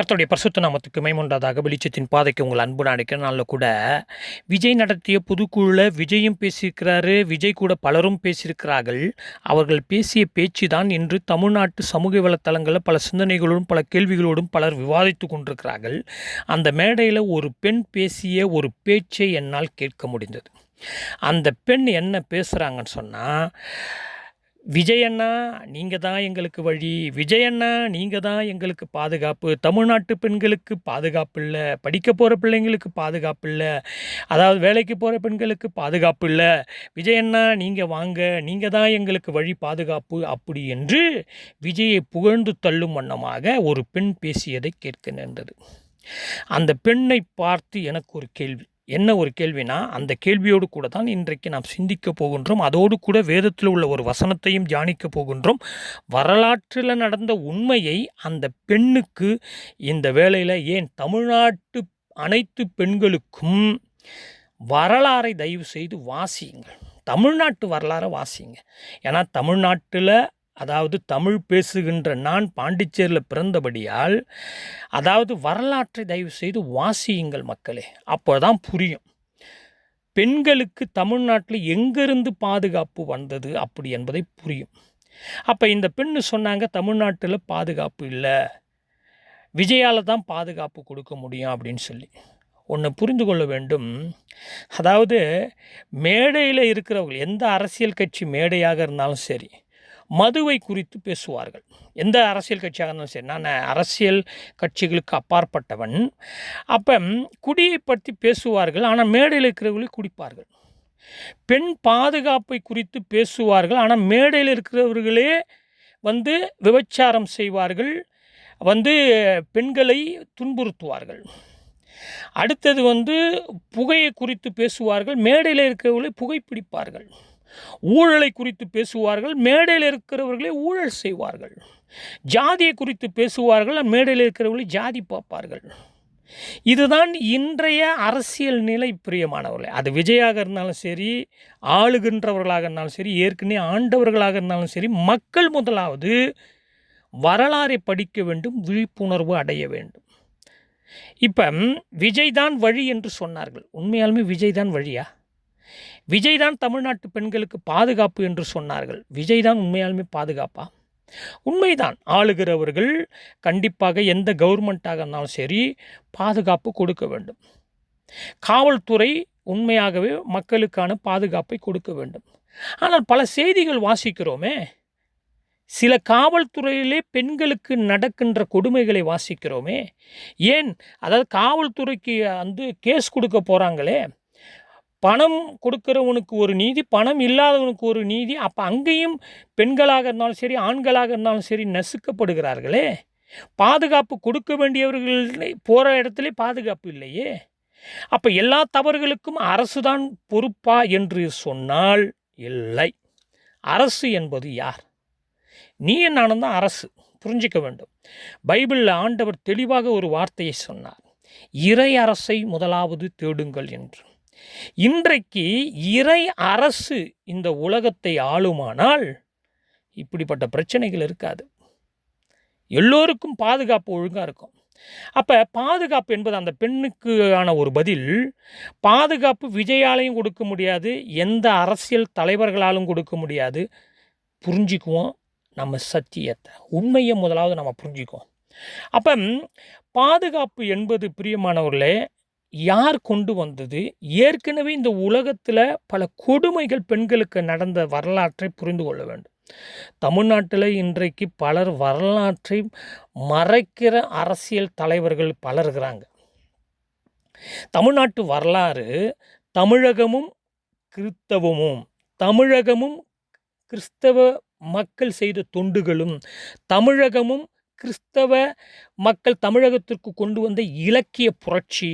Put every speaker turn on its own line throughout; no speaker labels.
கர்த்தருடைய பரிசுத்த நாமத்துக்கு மைமுண்டாதாக வெளிச்சத்தின் பாதைக்கு உங்கள் அன்பு அடைக்கிற நாளில் கூட விஜய் நடத்திய புதுக்குழுல விஜயும் பேசியிருக்கிறாரு. விஜய் கூட பலரும் பேசியிருக்கிறார்கள். அவர்கள் பேசிய பேச்சு தான் இன்று தமிழ்நாட்டு சமூக வலைத்தளங்களில் பல சிந்தனைகளோடும் பல கேள்விகளோடும் பலர் விவாதித்து கொண்டிருக்கிறார்கள். அந்த மேடையில் ஒரு பெண் பேசிய ஒரு பேச்சை என்னால் கேட்க முடிந்தது. அந்த பெண் என்ன பேசுகிறாங்கன்னு சொன்னால் விஜயண்ணா நீங்கள் தான் எங்களுக்கு வழி. விஜயண்ணா நீங்கள் தான் எங்களுக்கு பாதுகாப்பு. தமிழ்நாட்டு பெண்களுக்கு பாதுகாப்பு இல்லை. படிக்க போகிற பிள்ளைங்களுக்கு பாதுகாப்பு இல்லை. அதாவது வேலைக்கு போகிற பெண்களுக்கு பாதுகாப்பு இல்லை. விஜயண்ணா நீங்கள் வாங்க. நீங்கள் தான் எங்களுக்கு வழி பாதுகாப்பு. அப்படி என்று விஜயை புகழ்ந்து தள்ளும் வண்ணமாக ஒரு பெண் பேசியதை கேட்க நேர்ந்தது. அந்த பெண்ணை பார்த்து எனக்கு ஒரு கேள்வி. என்ன ஒரு கேள்வினா அந்த கேள்வியோடு கூட தான் இன்றைக்கு நாம் சிந்திக்க போகின்றோம். அதோடு கூட வேதத்தில் உள்ள ஒரு வசனத்தையும் தியானிக்க போகின்றோம். வரலாற்றில் நடந்த உண்மையை அந்த பெண்ணுக்கு இந்த வேளையில் ஏன் தமிழ்நாட்டு அனைத்து பெண்களுக்கும் வரலாறை தயவு செய்து வாசியுங்கள். தமிழ்நாட்டு வரலாறை வாசிங்க ஏன்னா தமிழ்நாட்டில் அதாவது தமிழ் பேசுகின்ற நான் பாண்டிச்சேரியில் பிறந்தபடியால் அதாவது வரலாற்றை தயவு செய்து வாசியுங்கள் மக்களே. அப்போ தான் புரியும். பெண்களுக்கு தமிழ்நாட்டில் எங்கிருந்து பாதுகாப்பு வந்தது அப்படி என்பதை புரியும். அப்போ இந்த பெண்ணு சொன்னாங்க தமிழ்நாட்டில் பாதுகாப்பு இல்லை. விஜயால் தான் பாதுகாப்பு கொடுக்க முடியும் அப்படின்னு சொல்லி. ஒன்று புரிந்து கொள்ள வேண்டும். அதாவது மேடையில் இருக்கிறவர்கள் எந்த அரசியல் கட்சி மேடையாக இருந்தாலும் சரி மதுவை குறித்து பேசுவார்கள். எந்த அரசியல் கட்சியாக இருந்தாலும் சரி நான் அரசியல் கட்சிகளுக்கு அப்பாற்பட்டவன். அப்போ குடியை பற்றி பேசுவார்கள் ஆனால் மேடையில் இருக்கிறவர்களே குடிப்பார்கள். பெண் பாதுகாப்பை குறித்து பேசுவார்கள் ஆனால் மேடையில் இருக்கிறவர்களே வந்து விபச்சாரம் செய்வார்கள் வந்து பெண்களை துன்புறுத்துவார்கள். அடுத்தது வந்து புகையை குறித்து பேசுவார்கள் மேடையில் இருக்கிறவர்களை புகைப்பிடிப்பார்கள். ஊழலை குறித்து பேசுவார்கள் மேடையில் இருக்கிறவர்களே ஊழல் செய்வார்கள். ஜாதியை குறித்து பேசுவார்கள் மேடையில் இருக்கிறவர்களை ஜாதி பார்ப்பார்கள். இதுதான் இன்றைய அரசியல் நிலை பிரியமானவர்களே. அது விஜயாக இருந்தாலும் சரி ஆளுகின்றவர்களாக இருந்தாலும் சரி ஏற்கனவே ஆண்டவர்களாக இருந்தாலும் சரி மக்கள் முதலாவது வரலாறை படிக்க வேண்டும் விழிப்புணர்வு அடைய வேண்டும். இப்போ விஜய் தான் வழி என்று சொன்னார்கள். உண்மையாலுமே விஜய் தான் வழியா? விஜய் தான் தமிழ்நாட்டு பெண்களுக்கு பாதுகாப்பு என்று சொன்னார்கள். விஜய் தான் உண்மையாலுமே பாதுகாப்பா? உண்மைதான். ஆளுகிறவர்கள் கண்டிப்பாக எந்த கவர்மெண்ட்டாக இருந்தாலும் சரி பாதுகாப்பு கொடுக்க வேண்டும். காவல்துறை உண்மையாகவே மக்களுக்கான பாதுகாப்பை கொடுக்க வேண்டும். ஆனால் பல செய்திகள் வாசிக்கிறோமே. சில காவல்துறையிலே பெண்களுக்கு நடக்கின்ற கொடுமைகளை வாசிக்கிறோமே. ஏன்? அதாவது காவல்துறைக்கு வந்து கேஸ் கொடுக்க போகிறாங்களே பணம் கொடுக்குறவனுக்கு ஒரு நீதி பணம் இல்லாதவனுக்கு ஒரு நீதி. அப்போ அங்கேயும் பெண்களாக இருந்தாலும் சரி ஆண்களாக இருந்தாலும் சரி நசுக்கப்படுகிறார்களே. பாதுகாப்பு கொடுக்க வேண்டியவர்கள் போகிற இடத்துல பாதுகாப்பு இல்லையே. அப்போ எல்லா தவறுகளுக்கும் அரசு தான் பொறுப்பா என்று சொன்னால் இல்லை. அரசு என்பது யார்? நீ நானும் தான் அரசு? புரிஞ்சிக்க வேண்டும். பைபிளில் ஆண்டவர் தெளிவாக ஒரு வார்த்தையை சொன்னார். இறை அரசை முதலாவது தேடுங்கள் என்று. இன்றைக்கு இறை அரசு இந்த உலகத்தை ஆளுமானால் இப்படிப்பட்ட பிரச்சனைகள் இருக்காது. எல்லோருக்கும் பாதுகாப்பு ஒழுங்காக இருக்கும். அப்போ பாதுகாப்பு என்பது அந்த பெண்ணுக்கான ஒரு பதில். பாதுகாப்பு விஜயாலையும் கொடுக்க முடியாது எந்த அரசியல் தலைவர்களாலும் கொடுக்க முடியாது. புரிஞ்சுக்குவோம் நம்ம சத்தியத்தை. உண்மையை முதலாவது நம்ம புரிஞ்சுக்குவோம். அப்போ பாதுகாப்பு என்பது பிரியமானவர்களே யார் கொண்டு வந்தது? ஏற்கனவே இந்த உலகத்தில் பல கொடுமைகள் பெண்களுக்கு நடந்த வரலாற்றை புரிந்து கொள்ள வேண்டும். தமிழ்நாட்டில் இன்றைக்கு பலர் வரலாற்றை மறைக்கிற அரசியல் தலைவர்கள் பலர் இருக்கிறாங்க. தமிழ்நாட்டு வரலாறு தமிழகமும் கிறிஸ்தவமும் தமிழகமும் கிறிஸ்தவ மக்கள் செய்த தொண்டுகளும் தமிழகமும் கிறிஸ்தவ மக்கள் தமிழகத்திற்கு கொண்டு வந்த இலக்கிய புரட்சி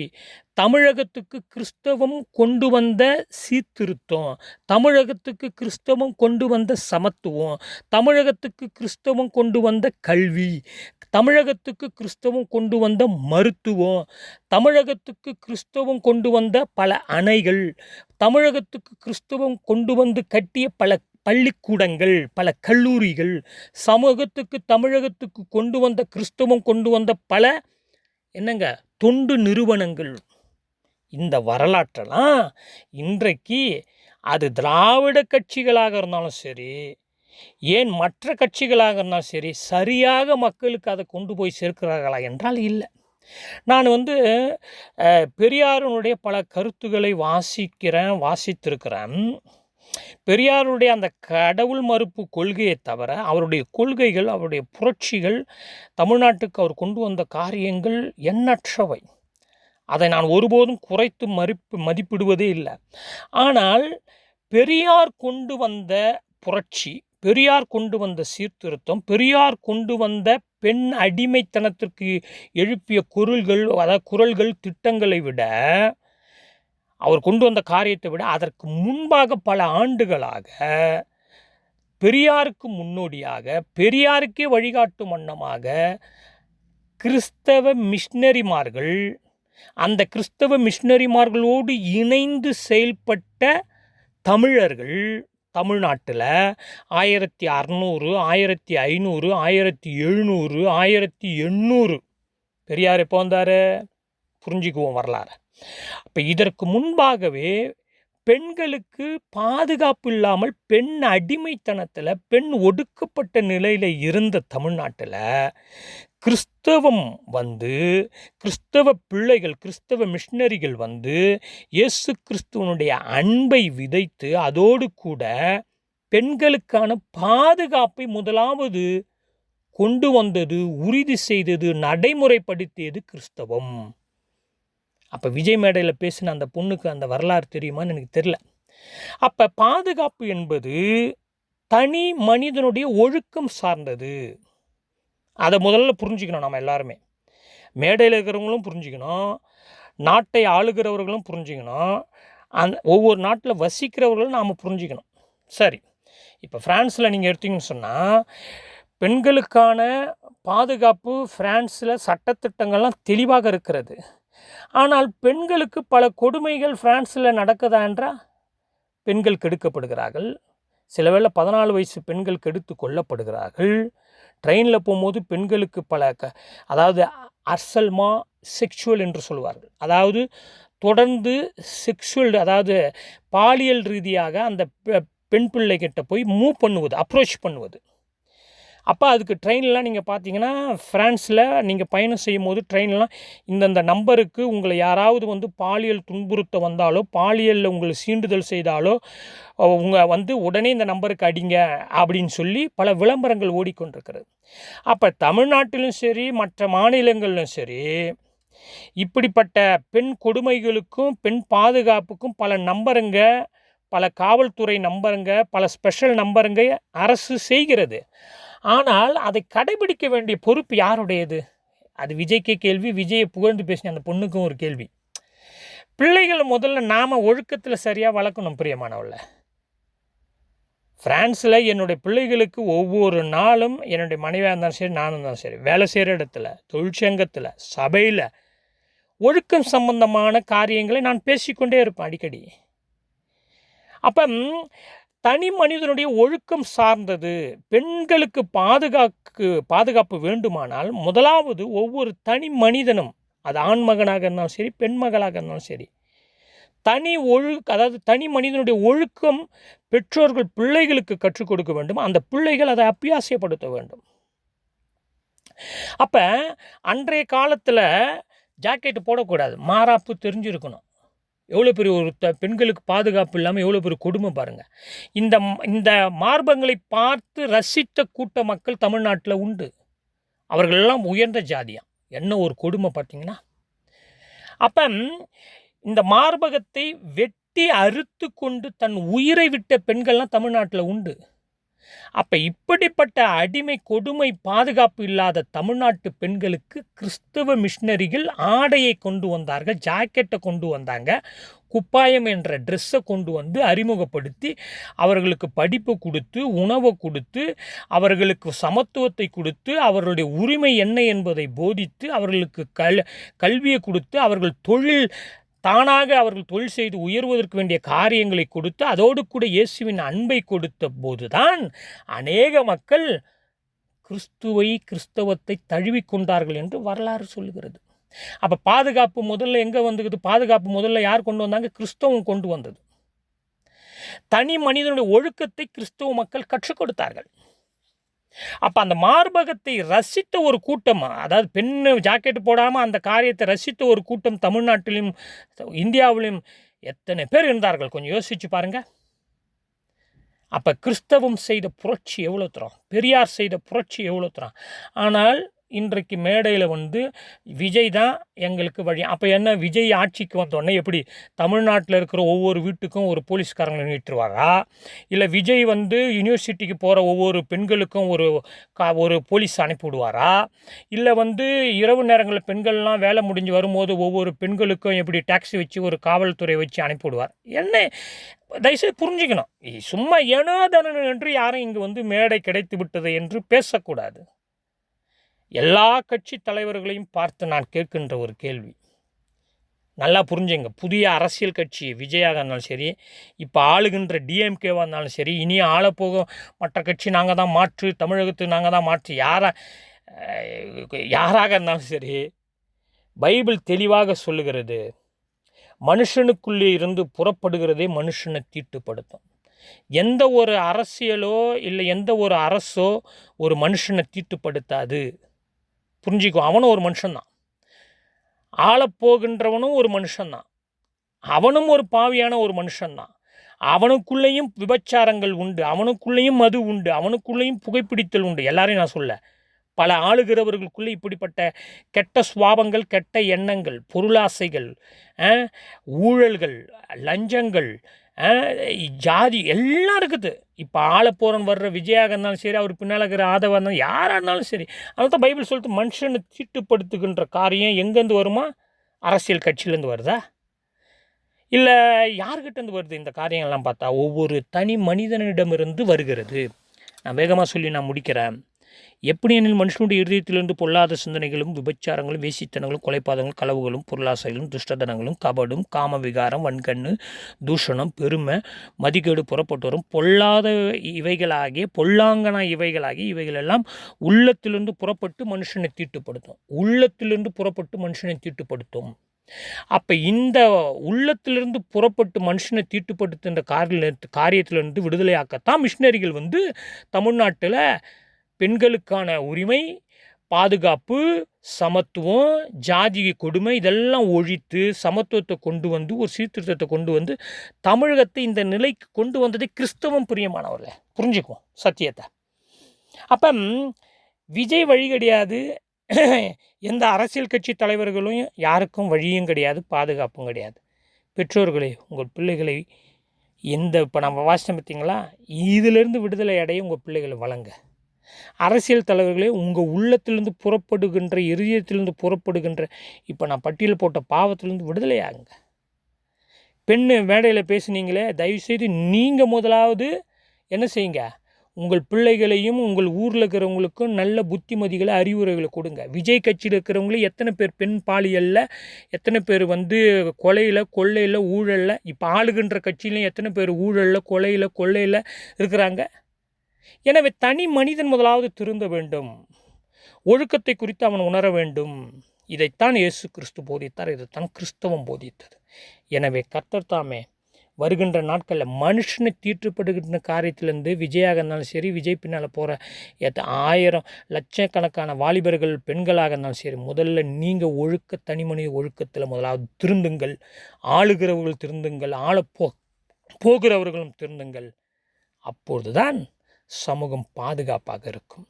தமிழகத்துக்கு கிறிஸ்தவம் கொண்டு வந்த சீர்திருத்தம் தமிழகத்துக்கு கிறிஸ்தவம் கொண்டு வந்த சமத்துவம் தமிழகத்துக்கு கிறிஸ்தவம் கொண்டு வந்த கல்வி தமிழகத்துக்கு கிறிஸ்தவம் கொண்டு வந்த மருத்துவம் தமிழகத்துக்கு கிறிஸ்தவம் கொண்டு வந்த பல அணைகள் தமிழகத்துக்கு கிறிஸ்தவம் கொண்டு வந்து கட்டிய பல பள்ளிக்கூடங்கள் பல கல்லூரிகள் சமூகத்துக்கு தமிழகத்துக்கு கொண்டு வந்த கிறிஸ்தவம் கொண்டு வந்த பல என்னங்க தொண்டு நிறுவனங்கள். இந்த வரலாற்றெல்லாம் இன்றைக்கு அது திராவிட கட்சிகளாக இருந்தாலும் சரி ஏன் மற்ற கட்சிகளாக இருந்தாலும் சரி சரியாக மக்களுக்கு அதை கொண்டு போய் சேர்க்கிறார்களா என்றால் இல்லை. நான் வந்து பெரியாருனுடைய பல கருத்துக்களை வாசிக்கிறேன் வாசித்திருக்கிறேன். பெரியாருடைய அந்த கடவுள் மறுப்பு கொள்கையை தவிர அவருடைய கொள்கைகள் அவருடைய புரட்சிகள் தமிழ்நாட்டுக்கு அவர் கொண்டு வந்த காரியங்கள் எண்ணற்றவை. அதை நான் ஒருபோதும் குறைத்து மதிப்பு மதிப்பிடுவதே இல்லை. ஆனால் பெரியார் கொண்டு வந்த புரட்சி பெரியார் கொண்டு வந்த சீர்திருத்தம் பெரியார் கொண்டு வந்த பெண் அடிமைத்தனத்திற்கு எழுப்பிய குரல்கள் அதாவது குரல்கள் திட்டங்களை விட அவர் கொண்டு வந்த காரியத்தை விட அதற்கு முன்பாக பல ஆண்டுகளாக பெரியாருக்கு முன்னோடியாக பெரியாருக்கே வழிகாட்டும் வண்ணமாக கிறிஸ்தவ மிஷினரிமார்கள் அந்த கிறிஸ்தவ மிஷினரிமார்களோடு இணைந்து செயல்பட்ட தமிழர்கள் தமிழ்நாட்டில் ஆயிரத்தி அறநூறு ஆயிரத்தி ஐநூறு ஆயிரத்தி எழுநூறு ஆயிரத்தி எண்ணூறு. பெரியார் எப்போ வந்தார்? புரிஞ்சுக்குவோம் வரலாறு. அப்போ இதற்கு முன்பாகவே பெண்களுக்கு பாதுகாப்பு இல்லாமல் பெண் அடிமைத்தனத்தில் பெண் ஒடுக்கப்பட்ட நிலையில் இருந்த தமிழ்நாட்டில் கிறிஸ்தவம் வந்து கிறிஸ்தவ பிள்ளைகள் கிறிஸ்தவ மிஷினரிகள் வந்து இயேசு கிறிஸ்துவனுடைய அன்பை விதைத்து அதோடு கூட பெண்களுக்கான பாதுகாப்பை முதலாவது கொண்டு வந்தது உறுதி செய்தது நடைமுறைப்படுத்தியது கிறிஸ்தவம். அப்போ விஜய் மேடையில் பேசின அந்த பொண்ணுக்கு அந்த வரலாறு தெரியுமான்னு எனக்கு தெரில அப்போ பாதுகாப்பு என்பது தனி மனிதனுடைய ஒழுக்கம் சார்ந்தது. அதை முதல்ல புரிஞ்சுக்கணும் நம்ம எல்லாருமே. மேடையில் இருக்கிறவங்களும் புரிஞ்சுக்கணும். நாட்டை ஆளுகிறவர்களும் புரிஞ்சுக்கணும். அந்த ஒவ்வொரு நாட்டில் வசிக்கிறவர்களும் நாம் புரிஞ்சுக்கணும். சரி. இப்போ ஃப்ரான்ஸில் நீங்கள் எடுத்தீங்கன்னு சொன்னால் பெண்களுக்கான பாதுகாப்பு ஃப்ரான்ஸில் சட்டத்திட்டங்கள்லாம் தெளிவாக இருக்கிறது. ஆனால் பெண்களுக்கு பல கொடுமைகள் ஃப்ரான்ஸில் நடக்குதா என்றால் பெண்கள் கெடுக்கப்படுகிறார்கள். சில வேளை பதினாலு வயசு பெண்கள் கெடுத்து கொல்லப்படுகிறார்கள். ட்ரெயினில் போகும்போது பெண்களுக்கு பல க அதாவது அர்சல்மா செக்ஷுவல் என்று சொல்வார்கள் அதாவது தொடர்ந்து செக்ஷுவல் அதாவது பாலியல் ரீதியாக அந்த பெ- பெண் பிள்ளைகிட்ட போய் மூவ் பண்ணுவது அப்ரோச் பண்ணுவது. அப்போ அதுக்கு ட்ரெயின்லாம் நீங்கள் பார்த்தீங்கன்னா ஃப்ரான்ஸில் நீங்கள் பயணம் செய்யும் போது ட்ரெயின்லாம் இந்தந்த நம்பருக்கு உங்களை யாராவது வந்து பாலியல் துன்புறுத்த வந்தாலோ பாலியலில் உங்களை சீண்டுதல் செய்தாலோ உங்கள் வந்து உடனே இந்த நம்பருக்கு அடிங்க அப்படின்னு சொல்லி பல விளம்பரங்கள் ஓடிக்கொண்டிருக்கிறது. அப்போ தமிழ்நாட்டிலும் சரி மற்ற மாநிலங்களிலும் சரி இப்படிப்பட்ட பெண் கொடுமைகளுக்கும் பெண் பாதுகாப்புக்கும் பல நம்பருங்க பல காவல்துறை நம்பருங்க பல ஸ்பெஷல் நம்பருங்க அரசு செய்கிறது. ஆனால் அதை கடைபிடிக்க வேண்டிய பொறுப்பு யாருடையது? அது விஜய்க்கே கேள்வி விஜயை புகழ்ந்து பேசின அந்த பொண்ணுக்கும் ஒரு கேள்வி. பிள்ளைகளை முதல்ல நாம் ஒழுக்கத்தில் சரியாக வளர்க்கணும் பிரியமானவள ஃப்ரான்ஸில் என்னுடைய பிள்ளைகளுக்கு ஒவ்வொரு நாளும் என்னுடைய மனைவியாக இருந்தாலும் சரி நானும் இருந்தாலும் சரி வேலை செய்கிற இடத்துல தொழிற்சங்கத்தில் சபையில் ஒழுக்கம் சம்பந்தமான காரியங்களை நான் பேசிக்கொண்டே இருப்பேன் அடிக்கடி. அப்போ தனி மனிதனுடைய ஒழுக்கம் சார்ந்தது. பெண்களுக்கு பாதுகாக்கு பாதுகாப்பு வேண்டுமானால் முதலாவது ஒவ்வொரு தனி மனிதனும் அது ஆண் மகனாக இருந்தாலும் சரி பெண் மகளாக இருந்தாலும் சரி தனி ஒழுக்க அதாவது தனி மனிதனுடைய ஒழுக்கம் பெற்றோர்கள் பிள்ளைகளுக்கு கற்றுக் கொடுக்க வேண்டும். அந்த பிள்ளைகள் அதை அபியாசியப்படுத்த வேண்டும். அப்போ அன்றைய காலத்தில் ஜாக்கெட்டு போடக்கூடாது. மாறாப்பு தெரிஞ்சிருக்கணும். எவ்வளோ பெரிய ஒரு த பெண்களுக்கு பாதுகாப்பு இல்லாமல் எவ்வளோ பெரிய கொடுமை பாருங்கள் இந்த இந்த மார்பங்களை பார்த்து ரசித்த கூட்ட மக்கள் தமிழ்நாட்டில் உண்டு. அவர்களெல்லாம் உயர்ந்த ஜாதியாம் என்ன ஒரு கொடுமை பார்த்தீங்கன்னா அப்போ இந்த மார்பகத்தை வெட்டி அறுத்து கொண்டு தன் உயிரை விட்ட பெண்கள்லாம் தமிழ்நாட்டில் உண்டு. அப்போ இப்படிப்பட்ட அடிமை கொடுமை பாதுகாப்பு இல்லாத தமிழ்நாட்டு பெண்களுக்கு கிறிஸ்தவ மிஷினரிகள் ஆடையை கொண்டு வந்தார்கள் ஜாக்கெட்டை கொண்டு வந்தாங்க குப்பாயம் என்ற ட்ரெஸ்ஸை கொண்டு வந்து அறிமுகப்படுத்தி அவர்களுக்கு படிப்பு கொடுத்து உணவை கொடுத்து அவர்களுக்கு சமத்துவத்தை கொடுத்து அவர்களுடைய உரிமை என்ன என்பதை போதித்து அவர்களுக்கு கல் கல்வியை கொடுத்து அவர்கள் தொழில் தானாக அவர்கள் தொழில் செய்து உயர்வதற்கு வேண்டிய காரியங்களை கொடுத்து அதோடு கூட இயேசுவின் அன்பை கொடுத்த போதுதான் அநேக மக்கள் கிறிஸ்துவை கிறிஸ்தவத்தை தழுவிக்கொண்டார்கள் என்று வரலாறு சொல்லுகிறது. அப்போ பாதுகாப்பு முதல்ல எங்கே வந்துக்குது பாதுகாப்பு முதல்ல யார் கொண்டு வந்தாங்க? கிறிஸ்தவம் கொண்டு வந்தது. தனி மனிதனுடைய ஒழுக்கத்தை கிறிஸ்தவ மக்கள் கற்றுக் கொடுத்தார்கள். அப்போ அந்த மார்பகத்தை ரசித்த ஒரு கூட்டம் அதாவது பெண் ஜாக்கெட் போடாமல் அந்த காரியத்தை ரசித்த ஒரு கூட்டம் தமிழ்நாட்டிலும் இந்தியாவிலும் எத்தனை பேர் இருந்தார்கள்? கொஞ்சம் யோசிச்சு பாருங்கள் அப்போ கிறிஸ்தவம் செய்த புரட்சி எவ்வளோ தரும்? பெரியார் செய்த புரட்சி எவ்வளோ தரும்? ஆனால் இன்றைக்கு மேடையில் வந்து விஜய் தான் எங்களுக்கு வழி. அப்போ என்ன விஜய் ஆட்சிக்கு வந்தோடனே எப்படி தமிழ்நாட்டில் இருக்கிற ஒவ்வொரு வீட்டுக்கும் ஒரு போலீஸ்காரங்களை நீட்டுருவாரா? இல்லை விஜய் வந்து யூனிவர்சிட்டிக்கு போகிற ஒவ்வொரு பெண்களுக்கும் ஒரு கா ஒரு போலீஸ் அனுப்பிவிடுவாரா இல்லை வந்து இரவு நேரங்களில் பெண்கள்லாம் வேலை முடிஞ்சு வரும்போது ஒவ்வொரு பெண்களுக்கும் எப்படி டாக்ஸி வச்சு ஒரு காவல்துறை வச்சு அனுப்பிவிடுவார் என்ன? தயவுசெய்து புரிஞ்சுக்கணும். சும்மா ஏனோ தானோ என்று யாரும் இங்கே வந்து மேடை கிடைத்து விட்டது என்று பேசக்கூடாது. எல்லா கட்சி தலைவர்களையும் பார்த்து நான் கேட்கின்ற ஒரு கேள்வி. நல்லா புரிஞ்சுங்க. புதிய அரசியல் கட்சி விஜயாக இருந்தாலும் சரி இப்போ ஆளுகின்ற டிஎம்கேவாக இருந்தாலும் சரி இனி ஆளப்போக மற்ற கட்சி நாங்கள் தான் மாற்று தமிழகத்துக்கு நாங்கள் தான் மாற்று யாரா யாராக இருந்தாலும் சரி பைபிள் தெளிவாக சொல்லுகிறது. மனுஷனுக்குள்ளே இருந்து புறப்படுகிறதே மனுஷனை தீட்டுப்படுத்தும். எந்த ஒரு அரசியலோ இல்லை எந்த ஒரு அரசோ ஒரு மனுஷனை தீட்டுப்படுத்தாது. புரிஞ்சிக்கும் அவனும் ஒரு மனுஷன்தான். ஆளப்போகின்றவனும் ஒரு மனுஷன்தான். அவனும் ஒரு பாவியான ஒரு மனுஷன்தான். அவனுக்குள்ளேயும் விபச்சாரங்கள் உண்டு அவனுக்குள்ளேயும் மது உண்டு அவனுக்குள்ளேயும் புகைப்பிடித்தல் உண்டு. எல்லாரையும் நான் சொல்ல பல ஆளுகிறவர்களுக்குள்ளே இப்படிப்பட்ட கெட்ட சுவாபங்கள் கெட்ட எண்ணங்கள் பொருளாசைகள் ஊழல்கள் லஞ்சங்கள் ஜாதி எல்லாம் இருக்குது. இப்போ ஆளப்போறன் வர்ற விஜயாக இருந்தாலும் சரி அவர் பின்னால் இருக்கிற ஆதவாக இருந்தாலும் யாராக இருந்தாலும் சரி அதனால தான் பைபிள் சொல்லிட்டு மனுஷனை தீட்டுப்படுத்துகின்ற காரியம் எங்கேருந்து வருமா? அரசியல் கட்சியிலேருந்து வருதா? இல்லை யார்கிட்டேருந்து வருது இந்த காரியங்கள்லாம் பார்த்தா? ஒவ்வொரு தனி மனிதனிடமிருந்து வருகிறது. நான் வேகமாக சொல்லி நான் முடிக்கிறேன். எப்படி எனில் மனுஷனுடைய இருதயத்திலிருந்து பொல்லாத சிந்தனைகளும் விபச்சாரங்களும் வேசித்தனங்களும் கொலைப்பாதங்களும் களவுகளும் பொருளாசைகளும் துஷ்டதனங்களும் கபடும் காம விகாரம் வன்கண்ணு தூஷணம் பெருமை மதிக்கேடு புறப்பட்டு வரும் பொல்லாத இவைகளாகிய பொல்லாங்கனா இவைகளாகிய இவைகளெல்லாம் உள்ளத்திலிருந்து புறப்பட்டு மனுஷனை தீட்டுப்படுத்தும். உள்ளத்திலிருந்து புறப்பட்டு மனுஷனை தீட்டுப்படுத்தும். அப்போ இந்த உள்ளத்திலிருந்து புறப்பட்டு மனுஷனை தீட்டுப்படுத்துகின்ற காரில் காரியத்திலிருந்து விடுதலையாக்கத்தான் மிஷினரிகள் வந்து தமிழ்நாட்டில் பெண்களுக்கான உரிமை பாதுகாப்பு சமத்துவம் ஜாதி கொடுமை இதெல்லாம் ஒழித்து சமத்துவத்தை கொண்டு வந்து ஒரு சீர்திருத்தத்தை கொண்டு வந்து தமிழகத்தை இந்த நிலைக்கு கொண்டு வந்ததே கிறிஸ்தவம் பிரியமானவர்களே. புரிஞ்சுக்குவோம் சத்தியத்தை. அப்போ விஜய் வழி கிடையாது. எந்த அரசியல் கட்சி தலைவர்களும் யாருக்கும் வழியும் கிடையாது பாதுகாப்பும் கிடையாது. பெற்றோர்களே உங்கள் பிள்ளைகளை எந்த இப்போ நம்ம வாசித்தோம் பார்த்தீங்களா? இதிலிருந்து விடுதலை அடைய உங்கள் பிள்ளைகளை வழங்க. அரசியல் தலைவர்களே உங்கள் உள்ளத்திலிருந்து புறப்படுகின்ற இருதயத்திலிருந்து புறப்படுகின்ற இப்போ நான் பட்டியல் போட்ட பாவத்திலிருந்து விடுதலை ஆகுங்க மேடையில் பேசுனீங்களே தயவுசெய்து நீங்கள் முதலாவது என்ன செய்யுங்க? உங்கள் பிள்ளைகளையும் உங்கள் ஊரில் இருக்கிறவங்களுக்கும் நல்ல புத்திமதிகளை அறிவுரைகளை கொடுங்க. விஜய் கட்சியில் இருக்கிறவங்களும் எத்தனை பேர் பெண் பாலியலில் எத்தனை பேர் வந்து கொலையில் கொள்ளையில் ஊழலில் இப்போ ஆளுகின்ற கட்சியிலையும் எத்தனை பேர் ஊழலில் கொலையில் கொள்ளையில் இருக்கிறாங்க? எனவே தனி மனிதன் முதலாவது திருந்த வேண்டும். ஒழுக்கத்தை குறித்து அவன் உணர வேண்டும். இதைத்தான் இயேசு கிறிஸ்து போதித்தார். இதைத்தான் கிறிஸ்தவம் போதித்தது. எனவே கர்த்தர் தாமே வருகின்ற நாட்களில் மனுஷனை தீற்றுப்படுகின்ற காரியத்திலேருந்து விஜயாக இருந்தாலும் சரி விஜய் பின்னால் போகிற எத்த ஆயிரம் லட்சக்கணக்கான வாலிபர்கள் பெண்களாக இருந்தாலும் சரி முதல்ல நீங்கள் ஒழுக்க தனிமனித ஒழுக்கத்தில் முதலாவது திருந்துங்கள். ஆளுகிறவர்கள் திருந்துங்கள். ஆளப்போ போகிறவர்களும் திருந்துங்கள். அப்பொழுதுதான் சமூகம் பாதுகாப்பாக இருக்கும்.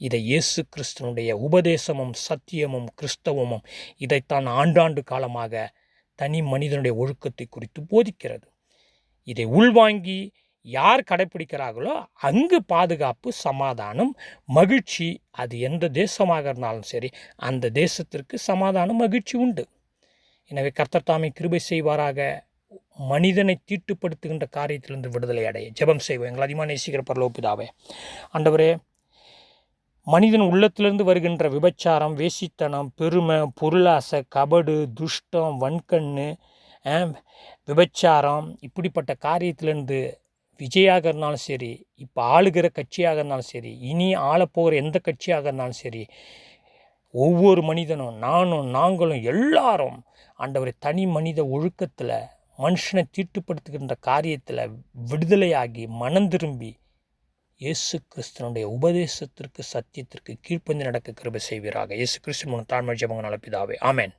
இதை இயேசு கிறிஸ்தனுடைய உபதேசமும் சத்தியமும் கிறிஸ்தவமும் இதைத்தான் ஆண்டாண்டு காலமாக தனி மனிதனுடைய ஒழுக்கத்தை குறித்து போதிக்கிறது. இதை உள்வாங்கி யார் கடைப்பிடிக்கிறார்களோ அங்கு பாதுகாப்பு சமாதானம் மகிழ்ச்சி அது எந்த தேசமாக இருந்தாலும் சரி அந்த தேசத்திற்கு சமாதானம் மகிழ்ச்சி உண்டு. எனவே கர்த்தர் தாமே கிருபை செய்வாராக. மனிதனை தீட்டுப்படுத்துகின்ற காரியத்திலிருந்து விடுதலை அடைய. ஜெபம் செய்வோம். எங்களை அதிகமாக நேசிக்கிற பரலோபிதாவே ஆண்டவரே மனிதன் உள்ளத்திலிருந்து வருகின்ற விபச்சாரம் வேசித்தனம் பெருமை பொருளாசை கபடு துஷ்டம் வன்கண்ணு விபச்சாரம் இப்படிப்பட்ட காரியத்திலேருந்து விஜயாக இருந்தாலும் சரி இப்போ ஆளுகிற கட்சியாக இருந்தாலும் சரி இனி ஆளப்போகிற எந்த கட்சியாக இருந்தாலும் சரி ஒவ்வொரு மனிதனும் நானும் நாங்களும் எல்லாரும் ஆண்டவரை தனி மனித ஒழுக்கத்தில் மனுஷனை தீட்டுப்படுத்துகின்ற காரியத்தில் விடுதலையாகி மனம் திரும்பி இயேசு கிறிஸ்தனுடைய உபதேசத்திற்கு சத்தியத்திற்கு கீழ்ப்பந்து நடக்க கிருபை செய்வீராக. இயேசு கிறிஸ்து மூலம் தாழ்மை ஜபங்க நலப்பிதாவே. ஆமேன்.